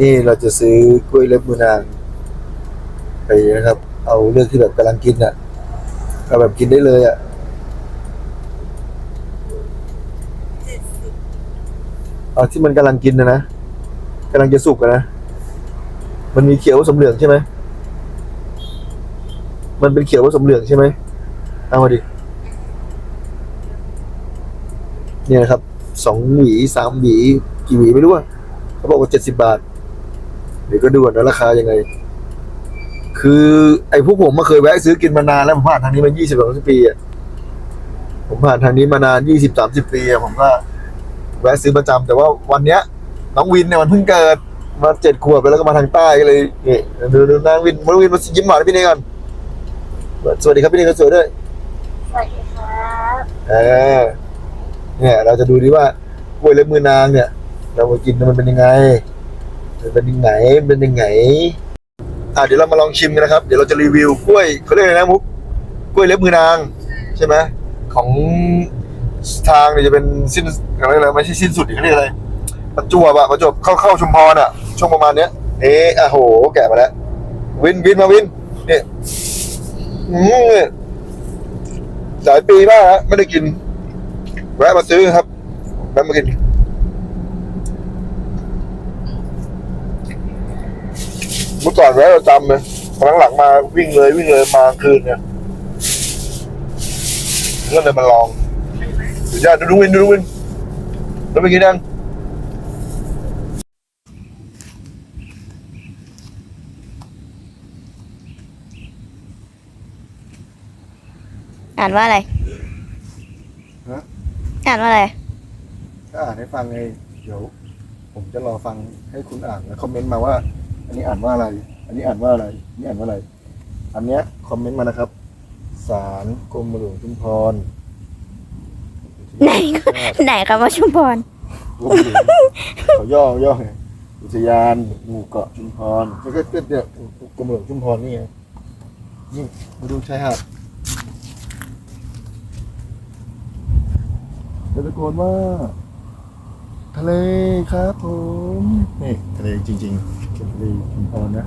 นี่เราจะซื้อกล้วยเล็บมือนาง ไปนะครับ เอาเลือกที่แบบกำลังกินอะเอาแบบกินได้เลยอะเอาที่มันกำลังกินนะนะกำลังจะสุกนะ มันมีเขียวผสมเหลืองใช่ไหมมันเป็นเขียวผสมเหลืองใช่ไหมเอามาดิ เนี่ยนะครับ สองหวีสามหวี กี่หวีไม่รู้อะเขาบอกว่าเจ็ดสิบาท เดี๋ยวก็ดูก่อนนะราคายังไง คือไอ้พวกผมมาเคยแวะซื้อกินมานานแล้วผมผ่านทางนี้มายี่สิบสองปีอะผมผ่านทางนี้มานานยี่สิบสามสิบปีอะผมก็แวะซื้อประจำแต่ว่าวันเนี้ยน้องวินเนี่ยมันเพิ่งเกิดมาเจ็ดขวบไปแล้วก็มาทางใต้ก็เลยนี่ดูดูนางวินน้องวินมายิ้มหวานให้พี่เนยก่อนสวัสดีครับพี่เนยก็สวยด้วยสวัสดีครับเออเนี่ย เราจะดูดิว่ากล้วยเล็บมือนางเนี่ย เรามากินมันเป็นยังไงมัน เป็นยังไงเป็นยังไงอะเดี๋ยวเรามาลองชิมกันนะครับ เดี๋ยวเราจะรีวิวกล้วยเขาเรียกอะไรนะมุกกล้วยเล็บมือนาง ใช่ไหมของทางเนี่ยจะเป็นสิ้นอะไรอะไรไม่ใช่สิ้นสุดเขาเรียกอะไรประจวบอะประจวบเข้าเข้าชุมพรอะช่วงประมาณเนี้ยเอ๊ะอะโห แกะมาแล้ว วินวินมาวินเนี่ยอืมเนี่ยหลายปีมากฮะไม่ได้กินแวะมาซื้อครับแวะมากิน เมื่อก่อนแวะประจำเลยหลังๆมาวิ่งเลยวิ่งเลยมากลางคืนเนี่ยก็เลยมาลองเดี๋ยวจะดูวินดูวินแล้วไปกินยังอ่านว่าอะไรฮะอ่านว่าอะไรถ้าอ่านให้ฟังไงเดี๋ยว ผมจะรอฟังให้คุณอ่านแล้วคอมเมนต์มาว่า อันนี้อ่านว่าอะไร อันนี้อ่านว่าอะไรอันนี้อ่านว่าอะไร อันเนี้ยคอมเมนต์มานะครับ สารกรมหลวงชุมพรไหนไหนคำว่าชุมพรรวมถึงเขาย่อย่อไงอุทยานหมู่เกาะชุมพรแล้วก็เนี่ยกรมหลวงชุมพรนี่ไงนี่มาดูชายหาดจะตะโกนว่า ทะเลครับผม นี่ ทะเลจริง ๆ ทะเลชุมพรนะ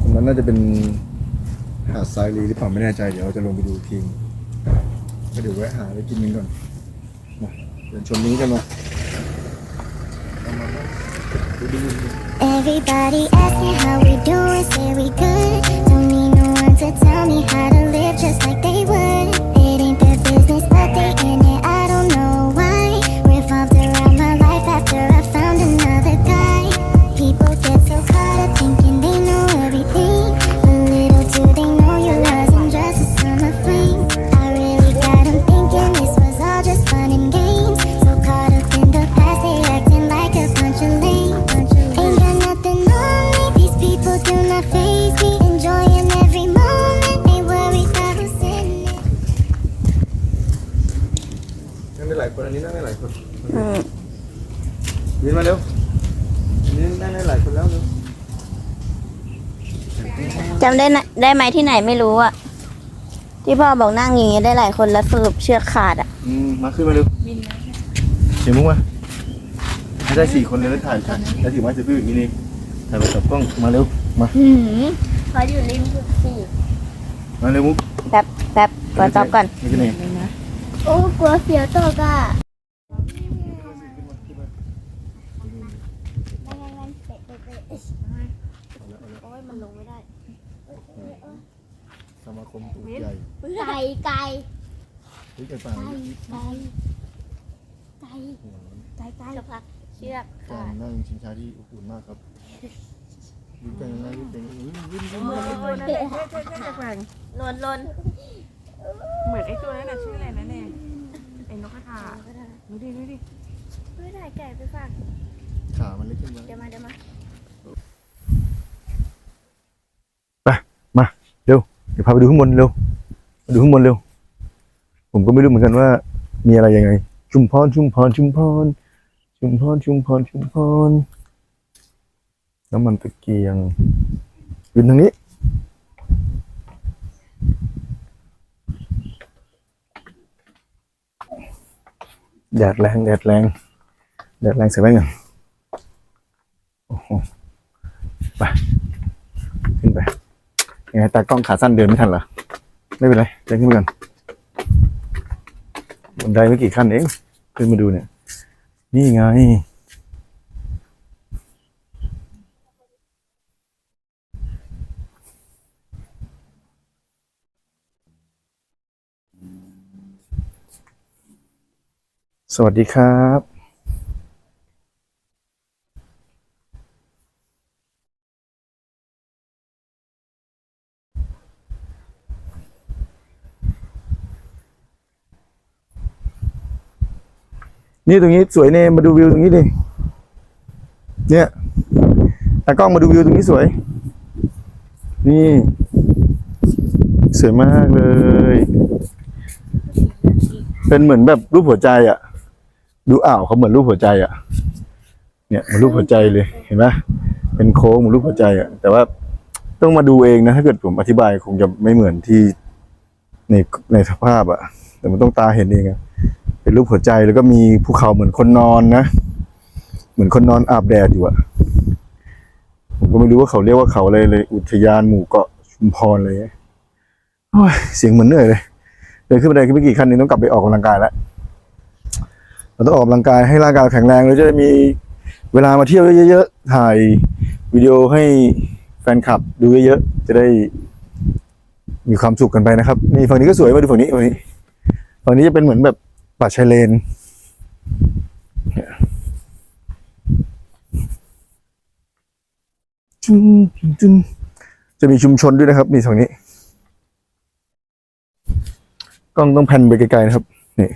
ตรงนั้นน่าจะเป็นหาดทรายรีหรือเปล่าไม่แน่ใจเดี๋ยวเราจะลงไปดูอีกทีก็เดี๋ยวแวะหาอะไรกินกันก่อนมาเดินชมนี้กันมา Everybody asking how we doing, say we good. Don't need no one to tell me how จำได้นะได้ไหมที่ไหนไม่รู้อะที่พ่อบอกนั่งอย่างเงี้ยได้หลายคนแล้วสรุปเชือกขาดอะอืมมาขึ้นมาเร็วเขียนมุกมาให้ได้สี่คนเลยแล้วถ่ายถ่ายแล้วถือไม้ถือปืนอย่างนี้นี่ถ่ายไปกับกล้องมาเร็วมาขออยู่ริมสุดสี่มาเร็วมุกแป๊บแป๊บกดต๊อบก่อนไม่ใช่เองโอ้กลัวเสียวตกอะโอ้ยมันลงไม่ได้ สมาคมตูดใหญ่ไก่ไก่เฮ้ยไก่ป่าไก่ไก่ไก่ไก่ไก่สักพักเชือกกาขาดรนั่งชิงช้าที่อบอุ่นมากครับยิ้มกันนะยิ้มกันยิ้มยิ้มยิ้มลนลนเหมือนไอ้ตัวนั้นน่ะชื่ออะไรนะเนี่ยไอ้นกกระทาดูดิดูดิไม่ได้ไก่ไปฝากขามันเล็กขึ้นมาเดี๋ยวมาเดี๋ยวมาเดี๋ยวพาไปดูข้างบนเร็วมาดูข้างบนเร็ว ผมก็ไม่รู้เหมือนกันว่า มีอะไรยังไง ชุมพรชุมพรชุมพรชุมพรชุมพรชุมพรน้ำมันตะเกียงยืนทางนี้แดดแรงแดดแรงแดดแรงเสียแว่นกันโอ้โหไปขึ้นไป ยังไงตากล้องขาสั้นเดินไม่ทันเหรอ ไม่เป็นไรเดินขึ้นไปก่อนบันไดไม่กี่ขั้นเอง ขึ้นมาดูเนี่ย นี่ไง สวัสดีครับ นี่ตรงนี้สวยเนมมาดูวิวตรงนี้ดิเนี่ยตากล้องมาดูวิวตรงนี้สวย นี่ สวยมากเลย เป็นเหมือนแบบรูปหัวใจอะ่ะ ดูอ่าวเขาเหมือนรูปหัวใจอะ่ะ เนี่ยเหมือนรูปหัวใจเลยเห็นไหมเป็นโค้งเหมือนรูปหัวใจอะ่ะ แต่ว่าต้องมาดูเองนะ ถ้าเกิดผมอธิบายคงจะไม่เหมือนที่ในในสภาพอะ่ะ แต่มันต้องตาเห็นเองอะ เป็นรูปหัวใจแล้วก็มีภูเขาเหมือนคนนอนนะ เหมือนคนนอนอาบแดดอยู่อะผมก็ไม่รู้ว่าเขาเรียกว่าเขาอะไรเลย อุทยานหมู่เกาะชุมพรเลยโอ้ยเสียงเหมือนเหนื่อยเลยเดินขึ้นบันไดขึ้นไปกี่ขั้นนี้ต้องกลับไปออกกำลังกายแล้วเราต้องออกกำลังกายให้ร่างกายแข็งแรงแล้วจะได้มีเวลามาเที่ยวเยอะๆถ่ายวิดีโอให้แฟนคลับดูเยอะๆจะได้มีความสุขกันไปนะครับนี่ฝั่งนี้ก็สวยมาดูฝั่งนี้ฝั่งนี้ฝั่งนี้จะเป็นเหมือนแบบ ป่าชายเลนเนี่ยจุ้งจุ้งจะมีชุมชนด้วยนะครับมีตรงนี้ กล้องต้องแผ่นไปไกลๆนะครับ นี่